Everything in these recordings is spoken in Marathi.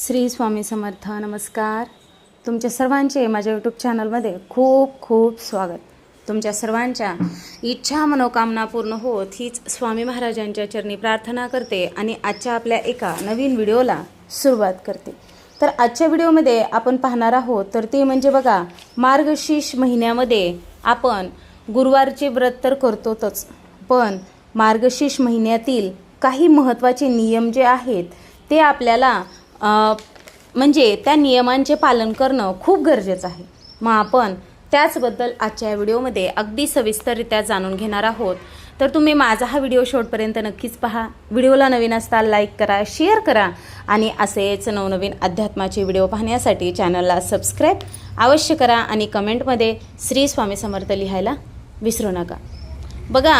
श्री स्वामी समर्थ नमस्कार. तुमच्या सर्वांचे माझ्या यूट्यूब चॅनलमध्ये खूप खूप स्वागत. तुमच्या सर्वांच्या इच्छा मनोकामना पूर्ण होत हीच स्वामी महाराजांच्या चरणी प्रार्थना करते आणि आजच्या आपल्या एका नवीन व्हिडिओला सुरुवात करते. तर आजच्या व्हिडिओमध्ये आपण पाहणार आहोत तर ते म्हणजे बघा मार्गशीर्ष महिन्यामध्ये आपण गुरुवारचे व्रत तर करतोच पण मार्गशीर्ष महिन्यातील काही महत्त्वाचे नियम जे आहेत ते आपल्याला म्हणजे त्या नियमांचे पालन करणं खूप गरजेचं आहे. मग आपण त्याचबद्दल आजच्या व्हिडिओमध्ये अगदी सविस्तररित्या जाणून घेणार आहोत. तर तुम्ही माझा हा व्हिडिओ शेवटपर्यंत नक्कीच पहा. व्हिडिओला नवीन असता लाईक करा शेअर करा आणि असेच नवनवीन अध्यात्माचे व्हिडिओ पाहण्यासाठी चॅनलला सबस्क्राईब अवश्य करा आणि कमेंटमध्ये श्री स्वामी समर्थ लिहायला विसरू नका. बघा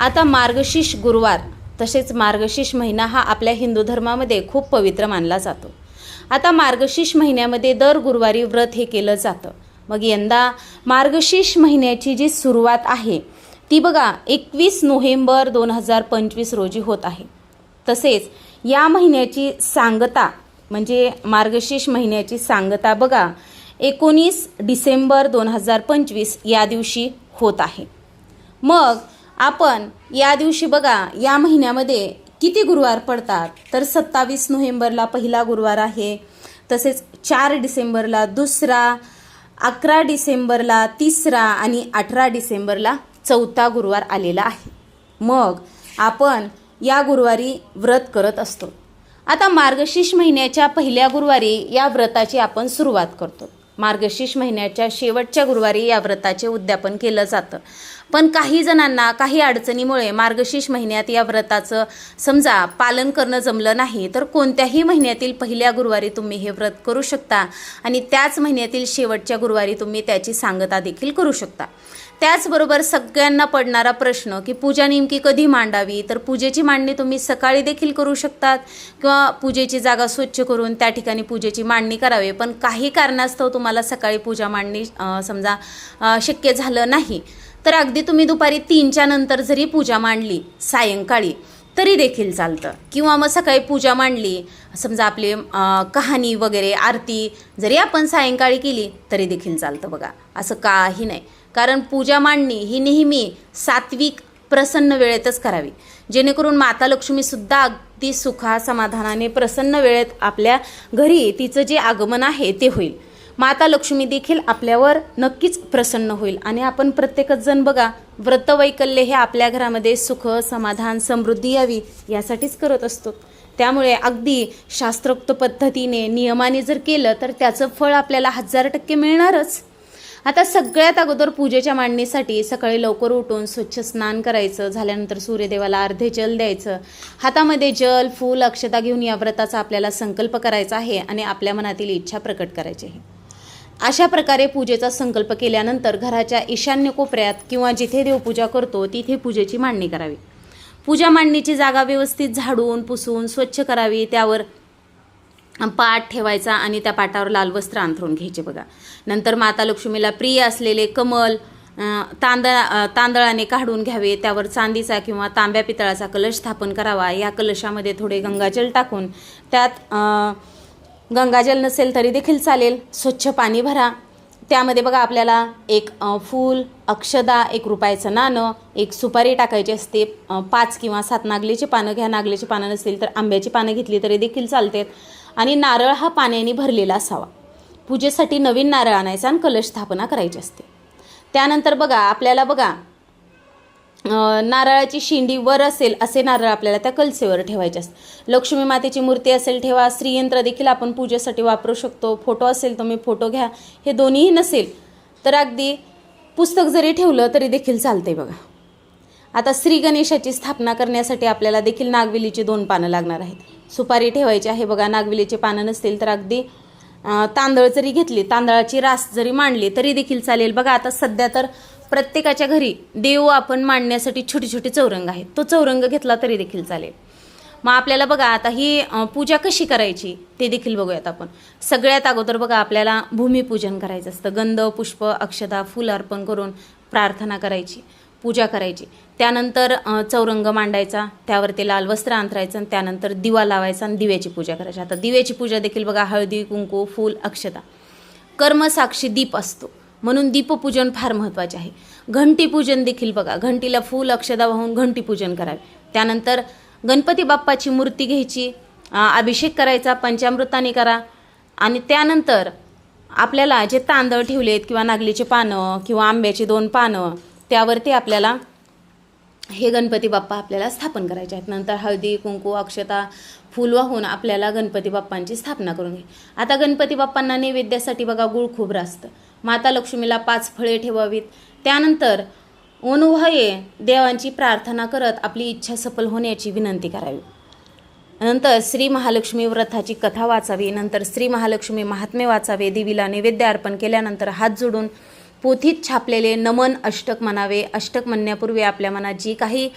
आता मार्गशीर्ष गुरुवार. तसेच मार्गशीर्ष महिना हा आपल्या हिंदू धर्मामध्ये खूप पवित्र मानला जातो. आता मार्गशीर्ष महिन्यामध्ये दर गुरुवारी व्रत हे केलं जातं. मग यंदा मार्गशीर्ष महिन्याची जी सुरुवात आहे ती बघा एकवीस नोव्हेंबर दोन हजार पंचवीस रोजी होत आहे. तसेच या महिन्याची सांगता म्हणजे मार्गशीर्ष महिन्याची सांगता बघा एकोणीस डिसेंबर दोन हजार पंचवीस या दिवशी होत आहे. मग आपण या दिवशी बघा या महिन्यामध्ये किती गुरुवार पडतात? तर सत्तावीस नोव्हेंबरला पहिला गुरुवार आहे तसेच चार डिसेंबरला दुसरा अकरा डिसेंबरला तिसरा आणि अठरा डिसेंबरला चौथा गुरुवार आलेला आहे. मग आपण या गुरुवारी व्रत करत असतो. आता मार्गशीर्ष महिन्याच्या पहिल्या गुरुवारी या व्रताची आपण सुरुवात करतो. मार्गशीर्ष महिन्याच्या शेवटच्या गुरुवारी या व्रताचे उद्यापन केलं जातं. पण काही जणांना काही अडचणीमुळे मार्गशीर्ष महिन्यात या व्रताचं समजा पालन करणं जमलं नाही तर कोणत्याही महिन्यातील पहिल्या गुरुवारी तुम्ही हे व्रत करू शकता आणि त्याच महिन्यातील शेवटच्या गुरुवारी तुम्ही त्याची सांगता देखील करू शकता. त्याचबरोबर सगळ्यांना पडणारा प्रश्न की पूजा नेमकी कधी मांडावी? तर पूजेची मांडणी तुम्ही सकाळी देखील करू शकतात किंवा पूजेची जागा स्वच्छ करून त्या ठिकाणी पूजेची मांडणी करावी. पण काही कारणास्तव तुम्हाला सकाळी पूजा मांडणी समजा शक्य झालं नाही. तर अगदी तुम्ही दुपारी तीनच्या नंतर जरी पूजा मांडली सायंकाळी तरी देखील चालतं. किंवा मग सकाळी पूजा मांडली समजा आपली कहाणी वगैरे आरती जरी आपण सायंकाळी केली तरी देखील चालतं बघा. असं काही नाही. कारण पूजा मांडणी ही नेहमी सात्विक प्रसन्न वेळेतच करावी. जेणेकरून माता लक्ष्मीसुद्धा अगदी सुखा समाधानाने प्रसन्न वेळेत आपल्या घरी तिचं जे आगमन आहे ते होईल. माता लक्ष्मी देखील आपल्यावर नक्कीच प्रसन्न होईल. आणि आपण प्रत्येकच जण बघा व्रतवैकल्य हे आपल्या घरामध्ये सुख समाधान समृद्धी यावी यासाठीच करत असतो. त्यामुळे अगदी शास्त्रोक्त पद्धतीने नियमाने जर केलं तर त्याचं फळ आपल्याला हजार टक्के मिळणारच. आता सगळ्यात अगोदर पूजेच्या मांडणीसाठी सकाळी लवकर उठून स्वच्छ स्नान करायचं झाल्यानंतर सूर्यदेवाला अर्धे जल द्यायचं. हातामध्ये जल फूल अक्षता घेऊन या व्रताचा आपल्याला संकल्प करायचा आहे आणि आपल्या मनातील इच्छा प्रकट करायची आहे. अशा प्रकारे पूजेचा संकल्प केल्यानंतर घराच्या ईशान्य कोपऱ्यात किंवा जिथे देवपूजा करतो तिथे पूजेची मांडणी करावी. पूजा मांडणीची जागा व्यवस्थित झाडून पुसून स्वच्छ करावी. त्यावर पाट ठेवायचा आणि त्या पाटावर लाल वस्त्र अंथरून घ्यायचे बघा. नंतर माता लक्ष्मीला प्रिय असलेले कमल तांदळा तांदळाने काढून घ्यावे त्यावर चांदीचा किंवा तांब्या पितळाचा कलश स्थापन करावा. या कलशामध्ये थोडे गंगाजल टाकून त्यात गंगाजल नसेल तरी देखील चालेल. स्वच्छ पाणी भरा. त्यामध्ये बघा आपल्याला एक फूल अक्षदा एक रुपयाचं नाणं एक सुपारी टाकायची असते. पाच किंवा सात नागलीची पानं घ्या. नागलीची पानं नसतील तर आंब्याची पानं घेतली तरी देखील चालतात. आणि नारळ हा पाण्याने भरलेला असावा. पूजेसाठी नवीन नारळ आणायचा आणि कलश स्थापना करायची असते. त्यानंतर बघा आपल्याला बघा नारळाची शेंडी वर असेल असे नारळ आपल्याला त्या कलसेवर ठेवायचे असतात. लक्ष्मी मातेची मूर्ती असेल ठेवा श्रीयंत्र देखील आपण पूजेसाठी वापरू शकतो. फोटो असेल तुम्ही फोटो घ्या. हे दोन्हीही नसेल तर अगदी पुस्तक जरी ठेवलं तरी देखील चालते बघा. आता श्री गणेशाची स्थापना करण्यासाठी आपल्याला देखील नागवेलीची दोन पानं लागणार आहेत. सुपारी ठेवायची आहे बघा नागवेलीचे पानं नसतील तर अगदी तांदळ जरी घेतली तांदळाची रास जरी मांडली तरी देखील चालेल. बघा आता सध्या तर प्रत्येकाच्या घरी देव आपण मांडण्यासाठी छोटे छोटे चौरंग आहेत. तो चौरंग घेतला तरी देखील चालेल. मग आपल्याला बघा आता ही पूजा कशी करायची ते देखील बघूयात आपण. सगळ्यात अगोदर बघा आपल्याला भूमिपूजन करायचं असतं. गंध पुष्प अक्षता फुल अर्पण करून प्रार्थना करायची पूजा करायची. त्यानंतर चौरंग मांडायचा त्यावरती लाल वस्त्र अंतरायचं आणि त्यानंतर दिवा लावायचा आणि दिव्याची पूजा करायची. आता दिव्याची पूजा देखील बघा हळदी कुंकू फूल अक्षता. कर्मसाक्षी दीप असतो. म्हणून दीपपूजन फार महत्त्वाचे आहे. घंटीपूजन देखील बघा. घंटीला फूल अक्षदा वाहून घंटीपूजन करावे. त्यानंतर गणपती बाप्पाची मूर्ती घ्यायची अभिषेक करायचा पंचामृताने करा. आणि त्यानंतर आपल्याला जे तांदळ ठेवले आहेत किंवा नागलीचे पानं किंवा आंब्याची दोन पानं त्यावरती आपल्याला हे गणपती बाप्पा आपल्याला स्थापन करायचे आहेत. नंतर हळदी कुंकू अक्षता फूल वाहून आपल्याला गणपती बाप्पांची स्थापना करून घ्या आता गणपती बाप्पांना नैवेद्यासाठी बघा गुळ खूप असतं माता लक्ष्मीला पाच फळे ठेवावीत. त्यानंतर अनुभये देवांची प्रार्थना करत आपली इच्छा सफल होण्याची विनंती करावी. नंतर श्री महालक्ष्मी व्रताची कथा वाचावी. नंतर श्री महालक्ष्मी महात्मे वाचावे. देवीला नैवेद्य अर्पण केल्यानंतर हात जोडून पोथीत छापलेले नमन अष्टक म्हणावे. अष्टक म्हणण्यापूर्वी आपल्या मनात जी काही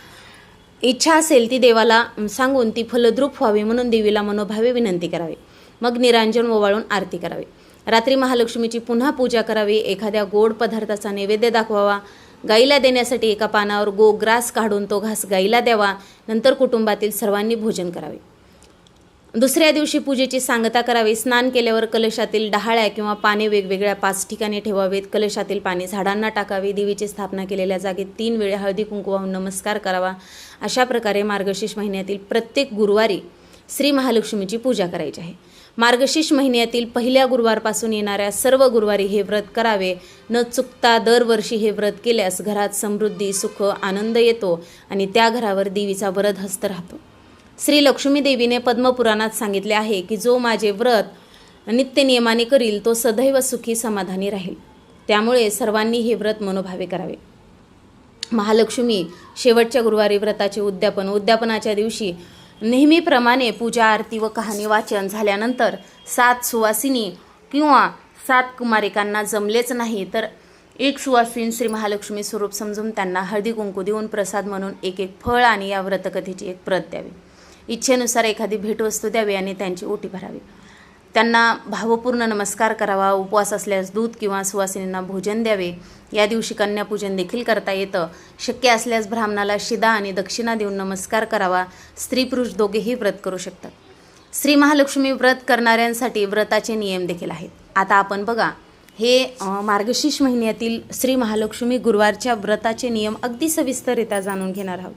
इच्छा असेल ती देवाला सांगून ती फलद्रूप व्हावी म्हणून देवीला मनोभावे विनंती करावी. मग निरांजन ओवाळून आरती करावी. रात्री महालक्ष्मीची पुन्हा पूजा करावी एखाद्या गोड पदार्थाचा नैवेद्य दाखवावा. गाईला देण्यासाठी एका पानावर गो ग्रास काढून तो घास गाईला द्यावा. नंतर कुटुंबातील सर्वांनी भोजन करावे. दुसऱ्या दिवशी पूजेची सांगता करावी. स्नान केल्यावर कलशातील डहाळ्या किंवा पाने वेगवेगळ्या पाच ठिकाणी ठेवावेत. कलशातील पाणी झाडांना टाकावे. देवीची स्थापना केलेल्या जागेत तीन वेळे हळदी कुंकू वाहून नमस्कार करावा. अशा प्रकारे मार्गशीर्ष महिन्यातील प्रत्येक गुरुवारी श्री महालक्ष्मीची पूजा करायची आहे. मार्गशीर्ष महिन्यातील पहिल्या गुरुवारपासून येणाऱ्या सर्व गुरुवारी हे व्रत करावे. न चुकता दरवर्षी हे व्रत केल्यास घरात समृद्धी सुख आनंद येतो आणि त्या घरावर देवीचा वरद हस्त राहतो. श्री लक्ष्मी देवीने पद्मपुराणात सांगितले आहे की जो माझे व्रत नित्यनियमाने करील तो सदैव सुखी समाधानी राहील. त्यामुळे सर्वांनी हे व्रत मनोभावे करावे. महालक्ष्मी शेवटच्या गुरुवारी व्रताचे उद्यापन उद्यापनाच्या दिवशी नेहमीप्रमाणे पूजा आरती व कहाणी वाचन झाल्यानंतर सात सुवासिनी किंवा सात कुमारिकांना जमलेच नाही तर एक सुवासिन श्री महालक्ष्मी स्वरूप समजून त्यांना हळदी कुंकू देऊन प्रसाद म्हणून एक एक फळ आणि या व्रतकथेची एक प्रत द्यावी. इच्छेनुसार एखादी भेटवस्तू द्यावी आणि त्यांची ओटी भरावी. त्यांना भावपूर्ण नमस्कार करावा उपवास असल्यास दूध किंवा सुवासिनींना भोजन द्यावे. या दिवशी कन्यापूजन देखील करता येतं. शक्य असल्यास ब्राह्मणाला शिदा आणि दक्षिणा देऊन नमस्कार करावा. स्त्री पुरुष दोघेही व्रत करू शकतात. श्री महालक्ष्मी व्रत करणाऱ्यांसाठी व्रताचे नियम देखील आहेत. आता आपण बघा हे मार्गशीर्ष महिन्यातील श्री महालक्ष्मी गुरुवारच्या व्रताचे नियम अगदी सविस्तररित्या जाणून घेणार आहोत.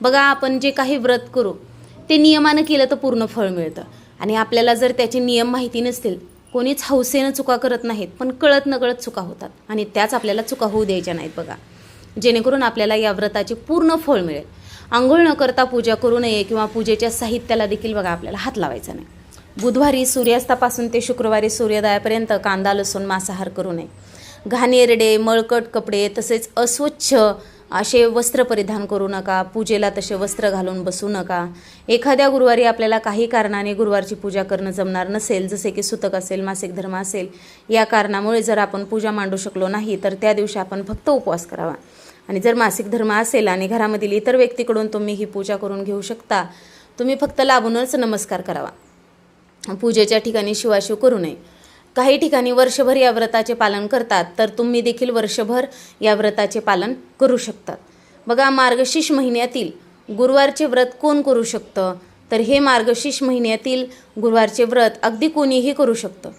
बघा आपण जे काही व्रत करू ते नियमानं केलं तर पूर्ण फळ मिळतं. आणि आपल्याला जर त्याचे नियम माहिती नसतील कोणीच हौसेनं चुका करत नाहीत पण कळत नकळत चुका होतात. आणि त्याच आपल्याला चुका होऊ द्यायच्या नाहीत बघा. जेणेकरून आपल्याला या व्रताचे पूर्ण फळ मिळेल. आंघोळ न करता पूजा करू नये किंवा पूजेच्या साहित्याला देखील बघा आपल्याला हात लावायचा नाही. बुधवारी सूर्यास्तापासून ते शुक्रवारी सूर्योदयापर्यंत कांदा लसूण मांसाहार करू नये. घाणेरडे मळकट कपडे तसेच अस्वच्छ असे वस्त्र परिधान करू नका पूजेला तसे वस्त्र घालून बसू नका. एखाद्या गुरुवारी आपल्याला काही कारणाने गुरुवारची पूजा करणं जमणार नसेल जसे की सुतक असेल मासिक धर्म असेल या कारणामुळे जर आपण पूजा मांडू शकलो नाही तर त्या दिवशी आपण फक्त उपवास करावा. आणि जर मासिक धर्म असेल आणि घरामधील इतर व्यक्तीकडून तुम्ही ही पूजा करून घेऊ शकता तुम्ही फक्त लाभूनच नमस्कार करावा. पूजेच्या ठिकाणी शिवाशिव करू नये. काही ठिकाणी वर्षभर या व्रताचे पालन करतात तर तुम्ही देखील वर्षभर या व्रताचे पालन करू शकतात. बघा मार्गशीर्ष महिन्यातील गुरुवारचे व्रत कोण करू शकतं? तर हे मार्गशीर्ष महिन्यातील गुरुवारचे व्रत अगदी कोणीही करू शकतं.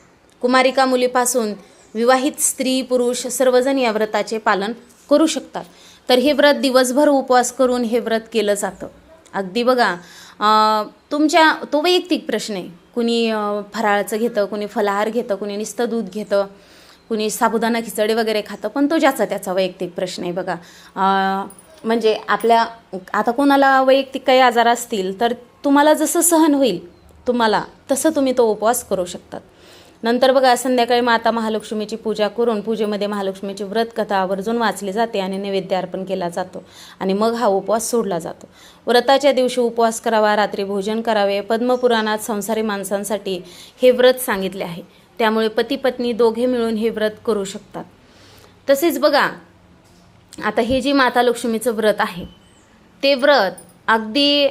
कुमारिका मुलीपासून विवाहित स्त्री पुरुष सर्वजण या व्रताचे पालन करू शकतात. तर हे व्रत दिवसभर उपवास करून हे व्रत केलं जातं. अगदी बघा तुमच्या तो वैयक्तिक प्रश्न आहे. कुणी फराळाचं घेतं कुणी फलाहार घेतं कुणी नुसतं दूध घेतं कुणी साबुदाणा खिचडी वगैरे खातं पण तो ज्याचा त्याचा वैयक्तिक प्रश्न आहे बघा. म्हणजे आपल्या आता कोणाला वैयक्तिक काही आजार असतील तर तुम्हाला जसं सहन होईल तुम्हाला तसं तुम्ही तो उपवास करू शकतात. नंतर बघा संध्याकाळी माता महालक्ष्मीची पूजा करून पूजेमध्ये महालक्ष्मीची व्रत कथा आवर्जून वाचली जाते आणि नैवेद्य अर्पण केला जातो आणि मग हा उपवास सोडला जातो. व्रताच्या दिवशी उपवास करावा रात्री भोजन करावे पद्मपुराणात संसारी माणसांसाठी हे व्रत सांगितले आहे. त्यामुळे पती पत्नी दोघे मिळून हे व्रत करू शकतात. तसेच बघा आता हे जे माता लक्ष्मीचं व्रत आहे ते व्रत अगदी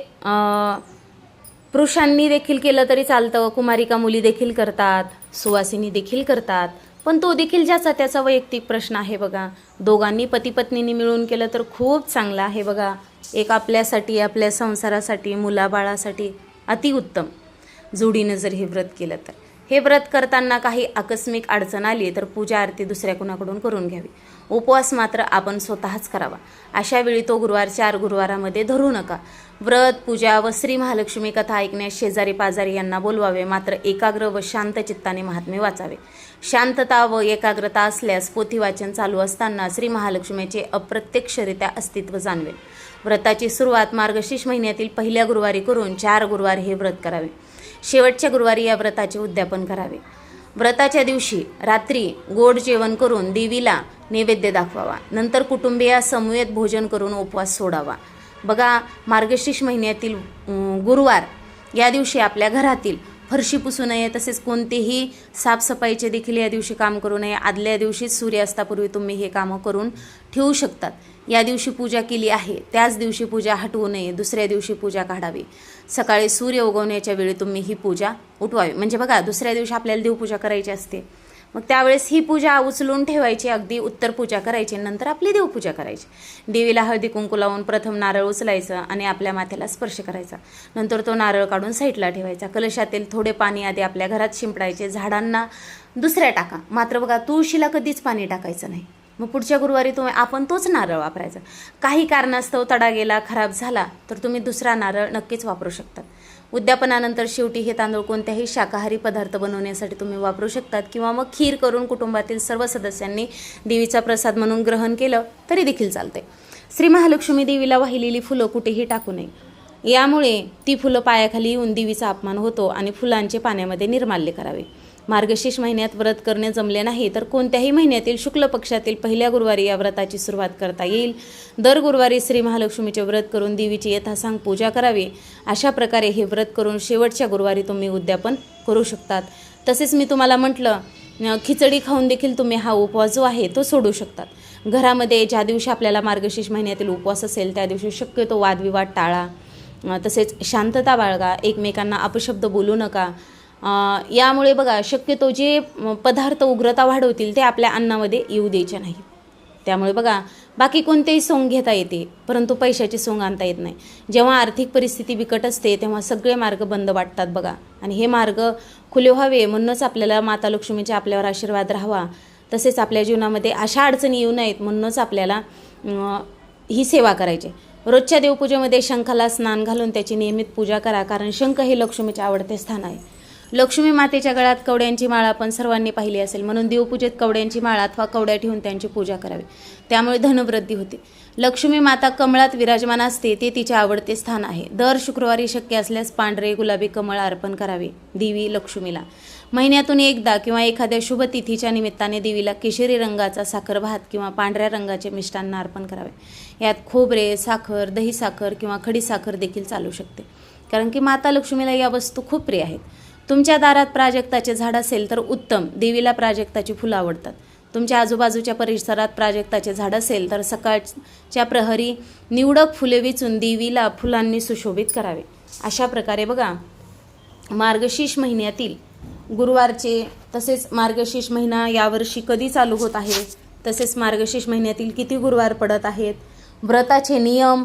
पुरुषांनी देखील केलं तरी चालतं कुमारिका मुली देखील करतात सुवासिनी देखील करतात. पण तो देखील ज्याचा त्याचा वैयक्तिक प्रश्न आहे बघा. दोघांनी पती पत्नींनी मिळून केलं तर खूप चांगलं आहे बघा. एक आपल्यासाठी आपल्या संसारासाठी मुलाबाळासाठी अतिउत्तम जोडीनं जर हे व्रत केलं तर. हे व्रत करताना काही आकस्मिक अडचण आली तर पूजा आरती दुसऱ्या कुणाकडून करून घ्यावी? उपवास मात्र आपण स्वतःच करावा. अशा वेळी तो गुरुवार चार गुरुवारामध्ये धरू नका. व्रत पूजा व श्री महालक्ष्मी कथा ऐकण्यास शेजारी पाजारी यांना बोलवावे मात्र एकाग्र व शांत चित्ताने महात्मे वाचावे. शांतता व एकाग्रता असल्यास पोथी वाचन चालू असताना श्री महालक्ष्मीचे अप्रत्यक्षरित्या अस्तित्व जाणवेल. व्रताची सुरुवात मार्गशीर्ष महिन्यातील पहिल्या गुरुवारी करून चार गुरुवार हे व्रत करावे. शेवटच्या गुरुवारी या व्रताचे उद्यापन करावे. व्रताच्या दिवशी रात्री गोड जेवण करून देवीला नैवेद्य दाखवावा. नंतर कुटुंबिया समूहेत भोजन करून उपवास सोडावा. बघा मार्गशीर्ष महिन्यातील गुरुवार या दिवशी आपल्या घरातील फरशी पुसू नये तसेच कोणतेही साफसफाईचे देखील या दिवशी काम करू नये. आदल्या दिवशी सूर्यास्तापूर्वी तुम्ही हे कामं करून ठेवू शकतात. या दिवशी पूजा केली आहे. त्याच दिवशी पूजा हटवू नये. दुसऱ्या दिवशी पूजा काढावी. सकाळी सूर्य उगवण्याच्या वेळी तुम्ही ही पूजा उठवावी. म्हणजे बघा दुसऱ्या दिवशी आपल्याला देवपूजा करायची असते. मग त्यावेळेस ही पूजा उचलून ठेवायची अगदी उत्तर पूजा करायची नंतर आपली देवपूजा करायची. देवीला हळदी कुंकू लावून प्रथम नारळ उचलायचं आणि आपल्या माथ्याला स्पर्श करायचा. नंतर तो नारळ काढून साईडला ठेवायचा. कलशातील थोडे पाणी आधी आपल्या घरात शिंपडायचे. झाडांना दुसऱ्या टाका. मात्र बघा तुळशीला कधीच पाणी टाकायचं नाही. मग पुढच्या गुरुवारी तुम्ही आपण तोच नारळ वापरायचा. काही कारणास्तव तडा गेला खराब झाला तर तुम्ही दुसरा नारळ नक्कीच वापरू शकतात. उद्यापनानंतर शेवटी हे तांदूळ कोणत्याही शाकाहारी पदार्थ बनवण्यासाठी तुम्ही वापरू शकतात किंवा मग खीर करून कुटुंबातील सर्व सदस्यांनी देवीचा प्रसाद म्हणून ग्रहण केलं तरी देखील चालते. श्री महालक्ष्मी देवीला वाहिलेली फुलं कुठेही टाकू नये. यामुळे ती फुलं पायाखाली येऊन देवीचा अपमान होतो आणि फुलांचे पाण्यामध्ये निर्माल्य करावे. मार्गशीर्ष महिन्यात व्रत करणे जमले नाही तर कोणत्याही महिन्यातील शुक्ल पक्षातील पहिल्या गुरुवारी या व्रताची सुरुवात करता येईल. दर गुरुवारी श्री महालक्ष्मीचे व्रत करून देवीची यथासांग पूजा करावी. अशा प्रकारे हे व्रत करून शेवटच्या गुरुवारी तुम्ही उद्यापन करू शकतात. तसेच मी तुम्हाला म्हटलं खिचडी खाऊन देखील तुम्ही हा उपवास जो आहे तो सोडू शकतात. घरामध्ये ज्या दिवशी आपल्याला मार्गशीर्ष महिन्यातील उपवास असेल त्या दिवशी शक्यतो वादविवाद टाळा. तसेच शांतता बाळगा. एकमेकांना अपशब्द बोलू नका. यामुळे बघा शक्यतो जे पदार्थ उग्रता वाढवतील ते आपल्या अन्नामध्ये येऊ द्यायचे नाही. त्यामुळे बघा बाकी कोणतेही सोंग घेता येते परंतु पैशाची सोंग आणता येत नाही. जेव्हा आर्थिक परिस्थिती बिकट असते तेव्हा सगळे मार्ग बंद वाटतात बघा. आणि हे मार्ग खुले व्हावे म्हणूनच आपल्याला माता लक्ष्मीचे आपल्यावर आशीर्वाद राहावा. तसेच आपल्या जीवनामध्ये अशा अडचणी येऊ नयेत म्हणूनच आपल्याला ही सेवा करायची. रोजच्या देवपूजेमध्ये शंखाला स्नान घालून त्याची नियमित पूजा करा कारण शंख हे लक्ष्मीचे आवडते स्थान आहे. लक्ष्मी मातेच्या गळ्यात कवड्यांची माळ आपण सर्वांनी पाहिली असेल. म्हणून देवपूजेत कवड्यांची माळ अथवा कवड्या ठेवून त्यांची पूजा करावी. त्यामुळे धनवृद्धी होते. लक्ष्मी माता कमळात विराजमान असते ते तिचे आवडते स्थान आहे. दर शुक्रवारी शक्य असल्यास पांढरे गुलाबी कमळ अर्पण करावे देवी लक्ष्मीला. महिन्यातून एकदा किंवा एखाद्या शुभ तिथीच्या निमित्ताने देवीला केशरी रंगाचा साखर भात किंवा पांढऱ्या रंगाचे मिष्टान्न अर्पण करावे. यात खोबरे साखर दही साखर किंवा खडी साखर देखील चालू शकते. कारण की माता लक्ष्मीला या वस्तू खूप प्रिय आहेत. तुमच्या दारात प्राजक्ताचे झाड असेल तर उत्तम. देवीला प्राजक्ताची फुलं आवडतात. तुमच्या आजूबाजूच्या परिसरात प्राजक्ताचे झाड असेल तर सकाळच्या प्रहरी निवडक फुले विचून देवीला फुलांनी सुशोभित करावे. अशा प्रकारे बघा मार्गशीर्ष महिन्यातील गुरुवारचे तसेच मार्गशीर्ष महिना यावर्षी कधी चालू होत आहे? तसेच मार्गशीर्ष महिन्यातील किती गुरुवार पडत आहेत? व्रताचे नियम